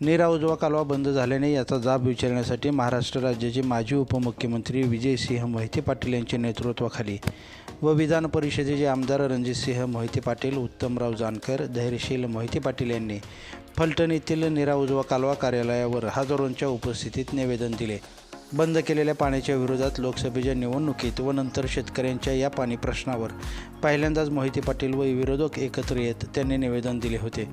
नीरा उजवा कालवा बंद झाल्याने याचा जाब विचारण्यासाठी महाराष्ट्र राज्याचे माजी उपमुख्यमंत्री विजयसिंह मोहिते पाटील यांच्या नेतृत्वाखाली व विधान परिषदेचे आमदार रणजितसिंह मोहिते पाटील उत्तमराव जानकर धैर्यशील मोहिते पाटील यांनी फलटण येथील नीरा उजवा कालवा कार्यालयावर हजारोंच्या उपस्थितीत निवेदन दिले. बंद केलेल्या पाण्याच्या विरोधात लोकसभेच्या निवडणुकीत व नंतर शेतकऱ्यांच्या या पाणी प्रश्नावर पहिल्यांदाच मोहिते पाटील व विरोधक एकत्र येत त्यांनी निवेदन दिले होते.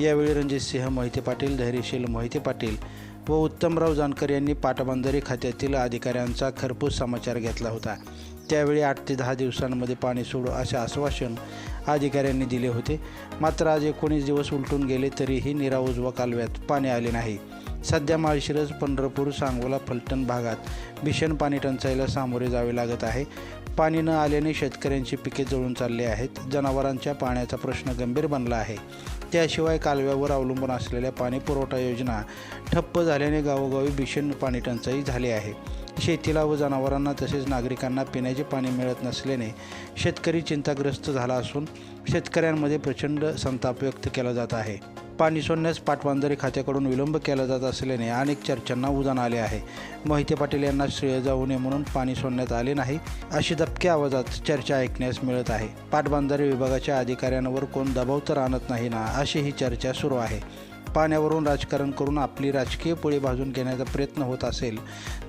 यावेळी रणजित सिंह मोहिते पाटील धैर्यशील मोहिते पाटील व उत्तमराव जानकर यांनी पाटबंधारे खात्यातील अधिकाऱ्यांचा खरपूस समाचार घेतला होता. त्यावेळी आठ ते दहा दिवसांमध्ये पाणी सोडू असे आश्वासन अधिकाऱ्यांनी दिले होते. मात्र आज एकोणीस दिवस उलटून गेले तरीही निरा उजवा कालव्यात पाणी आले नाही. सध्या माळशिरस पंढरपूर सांगोला फलटण भागात भीषण पाणी टंचाईला सामोरे जावे लागत आहे. पाणी न आल्याने शेतकऱ्यांची पिके जळून चालली आहेत. जनावरांच्या पाण्याचा प्रश्न गंभीर बनला आहे. त्याशिवाय कालव्यावर अवलंबून असलेल्या पाणी पुरवठा योजना ठप्प झाल्याने गावोगावी भीषण पाणी टंचाई झाली आहे. शेतीला व जनावरांना तसेच नागरिकांना पिण्याचे पाणी मिळत नसल्याने शेतकरी चिंताग्रस्त झाला असून शेतकऱ्यांमध्ये प्रचंड संताप व्यक्त केला जात आहे. पाणी सोडण्यास पाटबंधारे खात्याकडून विलंब केला जात असल्याने अनेक चर्चांना उधाण आले आहे. मोहिते पाटील यांना श्रेय जाऊ नये म्हणून पाणी सोडण्यात आले नाही अशी दबक्या आवाजात चर्चा ऐकण्यास मिळत आहे. पाटबंधारे विभागाच्या अधिकाऱ्यांवर कोण दबाव तर आणत नाही ना अशी ही चर्चा सुरू आहे. पाण्यावरून राजकारण करून आपली राजकीय पोळी भाजून घेण्याचा प्रयत्न होत असेल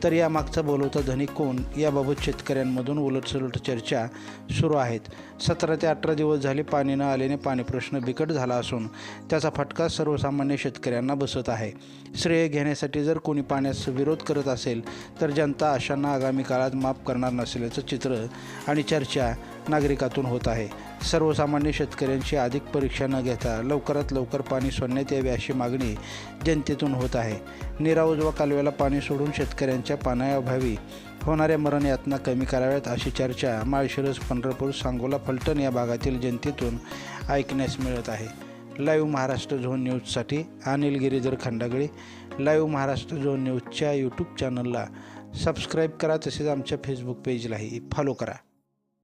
तर यामागचा बोलवता धनिक कोण याबाबत शेतकऱ्यांमधून उलटसुलट चर्चा सुरू आहेत. सतरा ते अठरा दिवस झाले पाणी न आल्याने पाणी प्रश्न बिकट झाला असून त्याचा फटका सर्वसामान्य शेतकऱ्यांना बसत आहे. श्रेय घेण्यासाठी जर कोणी पाण्यास विरोध करत असेल तर जनता अशांना आगामी काळात माफ करणार नसल्याचं चित्र आणि चर्चा नागरिकातून होत आहे. सर्वसामान्य शेतकऱ्यांची अधिक परीक्षा न घेता लवकरात लवकर पाणी सोडण्यात यावे अशी मागणी जनतेतून होत आहे. निराऊज व कालव्याला पाणी सोडून शेतकऱ्यांच्या पाण्याअभावी होणाऱ्या मरण यातना कमी कराव्यात अशी चर्चा माळशिरस पंढरपूर सांगोला फलटण या भागातील जनतेतून ऐकण्यास मिळत आहे. लाईव्ह महाराष्ट्र झोन न्यूजसाठी अनिल गिरीधर खंडागळे. लाईव्ह महाराष्ट्र झोन न्यूजच्या यूट्यूब चॅनलला सबस्क्राईब करा तसेच आमच्या फेसबुक पेजलाही फॉलो करा.